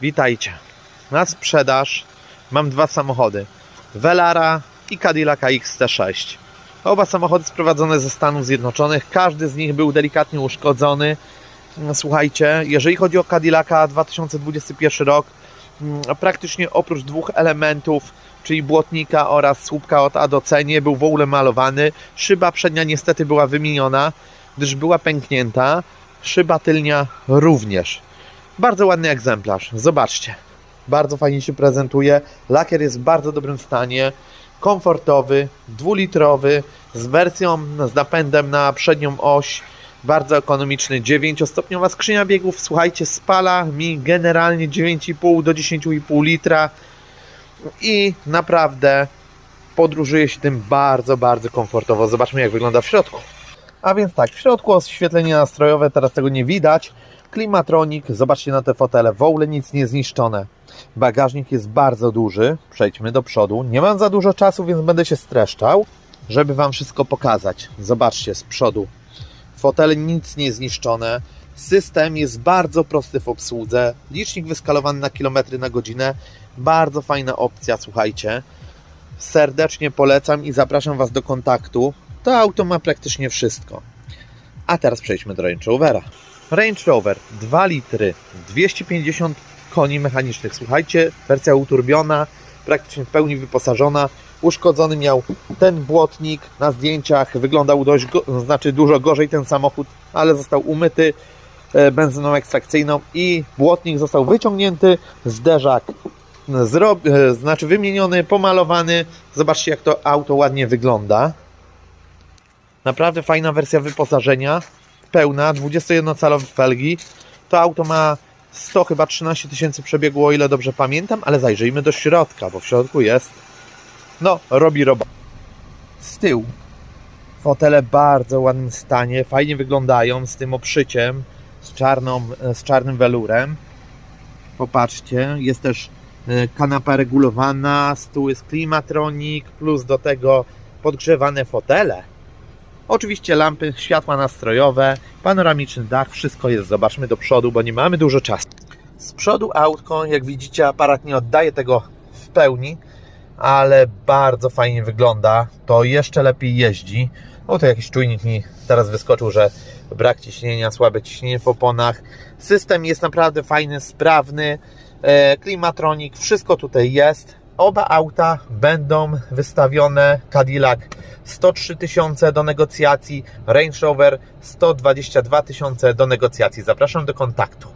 Witajcie. Na sprzedaż mam dwa samochody. Velara i Cadillac XT6. Oba samochody sprowadzone ze Stanów Zjednoczonych. Każdy z nich był delikatnie uszkodzony. Mm, Słuchajcie, jeżeli chodzi o Cadillaca 2021 rok, mm, praktycznie oprócz dwóch elementów, czyli błotnika oraz słupka od A do C, nie był w ogóle malowany. Szyba przednia niestety była wymieniona, gdyż była pęknięta. Szyba tylnia również. Bardzo ładny egzemplarz. Zobaczcie. Bardzo fajnie się prezentuje. Lakier jest w bardzo dobrym stanie. Komfortowy, dwulitrowy, z wersją z napędem na przednią oś. Bardzo ekonomiczny. 9-stopniowa skrzynia biegów. Słuchajcie, spala mi generalnie 9,5 do 10,5 litra. I naprawdę podróżuje się tym bardzo, bardzo komfortowo. Zobaczmy, jak wygląda w środku. A więc tak, w środku oświetlenie nastrojowe, teraz tego nie widać. Klimatronik, zobaczcie na te fotele, w ogóle nic nie zniszczone. Bagażnik jest bardzo duży, przejdźmy do przodu. Nie mam za dużo czasu, więc będę się streszczał, żeby Wam wszystko pokazać. Zobaczcie z przodu. Fotele nic nie zniszczone. System jest bardzo prosty w obsłudze. Licznik wyskalowany na kilometry na godzinę. Bardzo fajna opcja, słuchajcie. Serdecznie polecam i zapraszam Was do kontaktu. To auto ma praktycznie wszystko. A teraz przejdźmy do Range Rovera. Range Rover 2 litry, 250 koni mechanicznych. Słuchajcie, wersja uturbiona, praktycznie w pełni wyposażona. Uszkodzony miał ten błotnik na zdjęciach, wyglądał dość, znaczy dużo gorzej ten samochód, ale został umyty e, benzyną ekstrakcyjną i błotnik został wyciągnięty, zderzak e, znaczy wymieniony, pomalowany. Zobaczcie jak to auto ładnie wygląda. Naprawdę fajna wersja wyposażenia, pełna, 21-calowe felgi. To auto ma 100 chyba 13 tysięcy przebiegu, o ile dobrze pamiętam, ale zajrzyjmy do środka, bo w środku jest, no, robi robotę. Z tyłu fotele bardzo ładnym stanie, fajnie wyglądają z tym obszyciem, z, czarną, z czarnym welurem. Popatrzcie, jest też e, kanapa regulowana, stół jest klimatronik, plus do tego podgrzewane fotele. Oczywiście lampy, światła nastrojowe, panoramiczny dach, wszystko jest. Zobaczmy do przodu, bo nie mamy dużo czasu. Z przodu autko, jak widzicie, aparat nie oddaje tego w pełni, ale bardzo fajnie wygląda. To jeszcze lepiej jeździ. O, to jakiś czujnik mi teraz wyskoczył, że brak ciśnienia, słabe ciśnienie w oponach. System jest naprawdę fajny, sprawny. E, Klimatronik, wszystko tutaj jest. Oba auta będą wystawione. Cadillac 103 tysiące do negocjacji, Range Rover 122 tysiące do negocjacji. Zapraszam do kontaktu.